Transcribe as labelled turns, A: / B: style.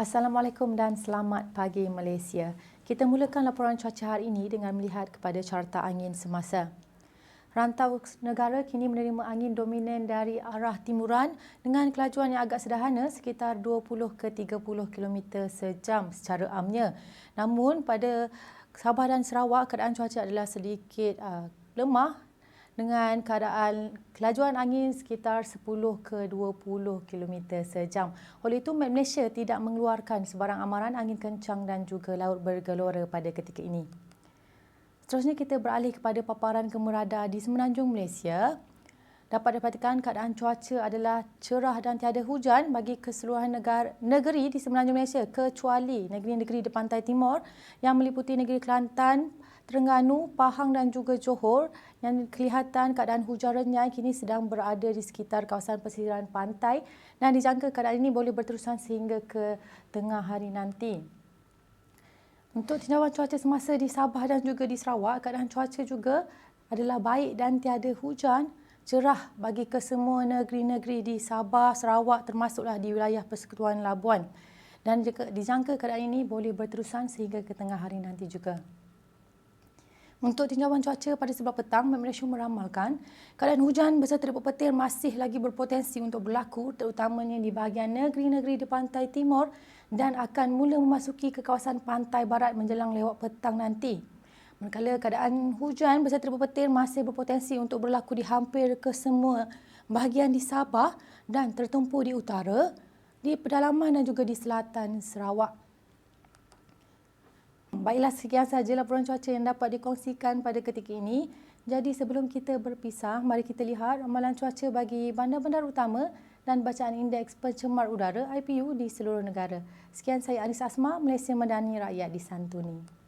A: Assalamualaikum dan selamat pagi Malaysia. Kita mulakan laporan cuaca hari ini dengan melihat kepada carta angin semasa. Rantau negara kini menerima angin dominan dari arah timuran dengan kelajuan yang agak sederhana sekitar 20 ke 30 km sejam secara amnya. Namun pada Sabah dan Sarawak keadaan cuaca adalah sedikit uh, lemah dengan keadaan kelajuan angin sekitar 10 ke 20 km sejam. Oleh itu, Met Malaysia tidak mengeluarkan sebarang amaran angin kencang dan juga laut bergelora pada ketika ini. Seterusnya kita beralih kepada paparan kemerada di Semenanjung Malaysia. Dapat dapatkan keadaan cuaca adalah cerah dan tiada hujan bagi keseluruhan negara, negeri di Semenanjung Malaysia kecuali negeri-negeri di pantai timur yang meliputi negeri Kelantan, Terengganu, Pahang dan juga Johor yang kelihatan keadaan hujan renyai kini sedang berada di sekitar kawasan pesisiran pantai dan dijangka keadaan ini boleh berterusan sehingga ke tengah hari nanti. Untuk tinjauan cuaca semasa di Sabah dan juga di Sarawak, keadaan cuaca juga adalah baik dan tiada hujan, cerah bagi kesemua negeri-negeri di Sabah, Sarawak termasuklah di wilayah Persekutuan Labuan. Dan juga dijangka keadaan ini boleh berterusan sehingga ke tengah hari nanti juga. Untuk tinjauan cuaca pada sebelah petang, Malaysia meramalkan keadaan hujan beserta debu petir masih lagi berpotensi untuk berlaku terutamanya di bahagian negeri-negeri di pantai timur dan akan mula memasuki ke kawasan pantai barat menjelang lewat petang nanti. Manakala keadaan hujan beserta petir masih berpotensi untuk berlaku di hampir ke semua bahagian di Sabah dan tertumpu di utara, di pedalaman dan juga di selatan Sarawak. Baiklah sekian sahaja laporan cuaca yang dapat dikongsikan pada ketika ini. Jadi sebelum kita berpisah, mari kita lihat ramalan cuaca bagi bandar-bandar utama dan bacaan indeks pencemar udara IPU di seluruh negara. Sekian saya Anis Asma, Malaysia Madani Rakyat di Santuni.